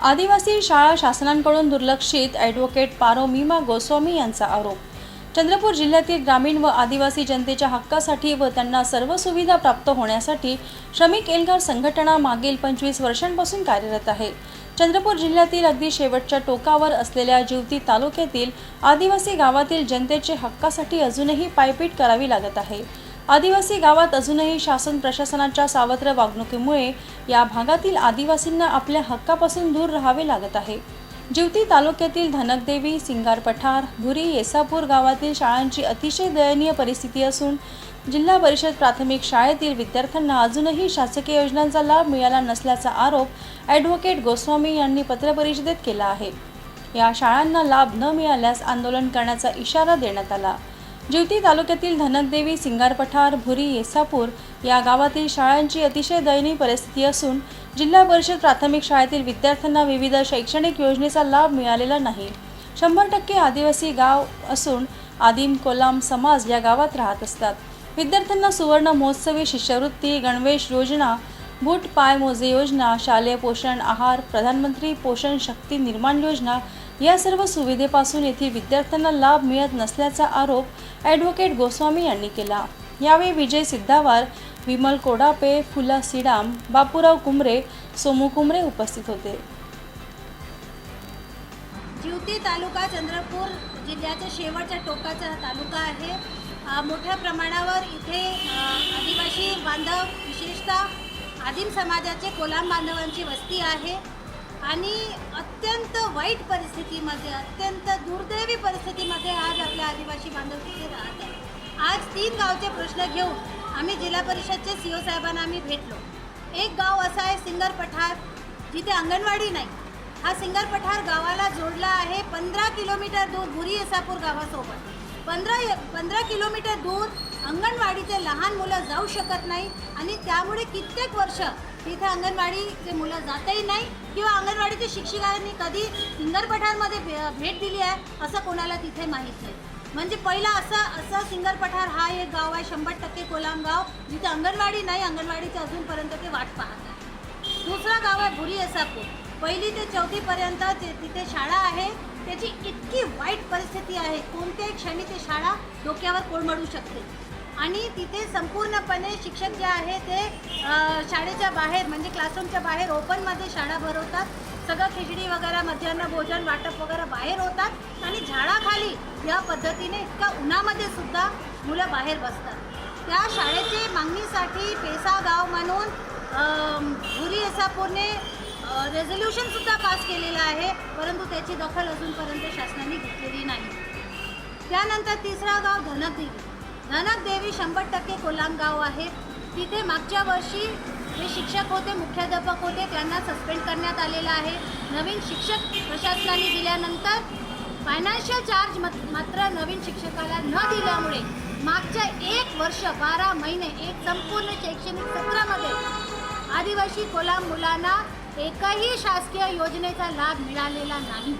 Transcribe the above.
आदिवासी शाळा शासनांकडून दुर्लक्षित ॲडव्होकेट पारो मीमा गोस्वामी यांचा आरोप. चंद्रपूर जिल्ह्यातील ग्रामीण व आदिवासी जनतेच्या हक्कासाठी व त्यांना सर्व सुविधा प्राप्त होण्यासाठी श्रमिक एल्गार संघटना मागील पंचवीस वर्षांपासून कार्यरत आहे. चंद्रपूर जिल्ह्यातील अगदी शेवटच्या टोकावर असलेल्या जिवती तालुक्यातील आदिवासी गावातील जनतेचे हक्कासाठी अजूनही पायपीट करावी लागत आहे. आदिवासी गावात अजूनही शासन प्रशासनाच्या सावत्र वागणुकीमुळे या भागातील आदिवासींना आपल्या हक्कापासून दूर राहावे लागत आहे. जिवती तालुक्यातील धनकदेवी सिंगार पठार भुरी येसापूर गावातील शाळांची अतिशय दयनीय परिस्थिती असून जिल्हा परिषद प्राथमिक शाळेतील विद्यार्थ्यांना अजूनही शासकीय योजनांचा लाभ मिळाला नसल्याचा आरोप ॲडव्होकेट गोस्वामी यांनी पत्रपरिषदेत केला आहे. या शाळांना लाभ न मिळाल्यास आंदोलन करण्याचा इशारा देण्यात आला. जिवती तालुक्यातील धनकदेवी सिंगार पठार भुरी येसापूर या गावातील शाळांची अतिशय दयनीय परिस्थिती असून जिल्हा परिषद प्राथमिक शाळेतील विद्यार्थ्यांना विविध शैक्षणिक योजनेचा लाभ मिळालेला नाही. शंभर टक्के आदिवासी गाव असून आदिम कोलाम समाज या गावात राहत असतात. विद्यार्थ्यांना सुवर्ण महोत्सवी शिष्यवृत्ती गणवेश योजना बूट पाय मोजे योजना शालेय पोषण आहार प्रधानमंत्री पोषण शक्ती निर्माण योजना या सर्व सुविधेपासून येथील विद्यार्थ्यांना लाभ मिळत नसल्याचा आरोप ॲडव्होकेट गोस्वामी यांनी केला. यावेळी विजय सिद्धावार विमल कोडापे फुला सिडाम बापूराव कुंबरे सोमू कुमरे उपस्थित होते. जिवती तालुका चंद्रपूर जिल्ह्याच्या शेवटच्या टोकाचा तालुका आहे. मोठ्या प्रमाणावर इथे आदिवासी बांधव विशेषतः आदिम समाजाचे कोलाम बांधवांची वस्ती आहे. आणि अत्यंत वाईट परिस्थितीमध्ये अत्यंत दुर्दैवी परिस्थितीमध्ये आज आपल्या आदिवासी बांधव तिथे राहत आहे आज तीन गावचे प्रश्न घेऊन आम्ही जिल्हा परिषदचे सी ओ साहेबांना आम्ही भेटलो. एक गाव असा आहे सिंगर पठार जिथे अंगणवाडी नाही. हा सिंगर पठार गावाला जोडला आहे पंधरा किलोमीटर दूर भुरी येसापूर गावासोबत. पंधरा पंधरा किलोमीटर दूर अंगणवाडीचे लहान मुलं जाऊ शकत नाही आणि त्यामुळे कित्येक वर्ष तिथे अंगणवाडीचे मुलं जातही नाही किंवा अंगणवाडीच्या शिक्षिकांनी कधी सिंगर पठारमध्ये भे- भेट दिली आहे असं कोणाला तिथे माहीत नाही. म्हणजे पहिला असं असं सिंगर पठार हा एक गाव आहे शंभर टक्के कोलाम गाव. जिथे अंगणवाडी नाही अंगणवाडीचे अजूनपर्यंत ते वाट पाहत आहे. दुसरं गाव आहे भुरी असापूर पहिली ते चौथीपर्यंत ते तिथे शाळा आहे त्याची इतकी वाईट परिस्थिती आहे. कोणत्याही क्षणी ते शाळा डोक्यावर कोळमडू शकते. आणि तिथे संपूर्णपणे शिक्षक जे आहे ते शाळेच्या बाहेर म्हणजे क्लासरूमच्या बाहेर ओपनमध्ये शाळा भरवतात. सगळं खिचडी वगैरे मध्यान्ह भोजन वाटप वगैरे बाहेर होतात. आणि झाडाखाली या पद्धतीने इतक्या उन्हामध्ये सुद्धा मुलं बाहेर बसतात. त्या शाळेचे मागणीसाठी पेसा गाव म्हणून भुरी एसापूरने रेझोल्युशनसुद्धा पास केलेलं आहे. परंतु त्याची दखल अजूनपर्यंत शासनाने घेतलेली नाही. त्यानंतर तिसरा गाव धनकदेवी धनकदेवी शंभर टक्के कोलाम गाव आहे. तिथे मागच्या वर्षी जे शिक्षक होते मुख्याध्यापक होते त्यांना सस्पेंड करण्यात आलेलं आहे. नवीन शिक्षक प्रशासनाने दिल्यानंतर फायनान्शियल चार्ज मात्र नवीन शिक्षकाला न दिल्यामुळे मागच्या एक वर्ष बारा महिने एक संपूर्ण शैक्षणिक सत्रामध्ये आदिवासी कोलाम मुलांना एकही शासकीय योजनेचा लाभ मिळालेला नाही.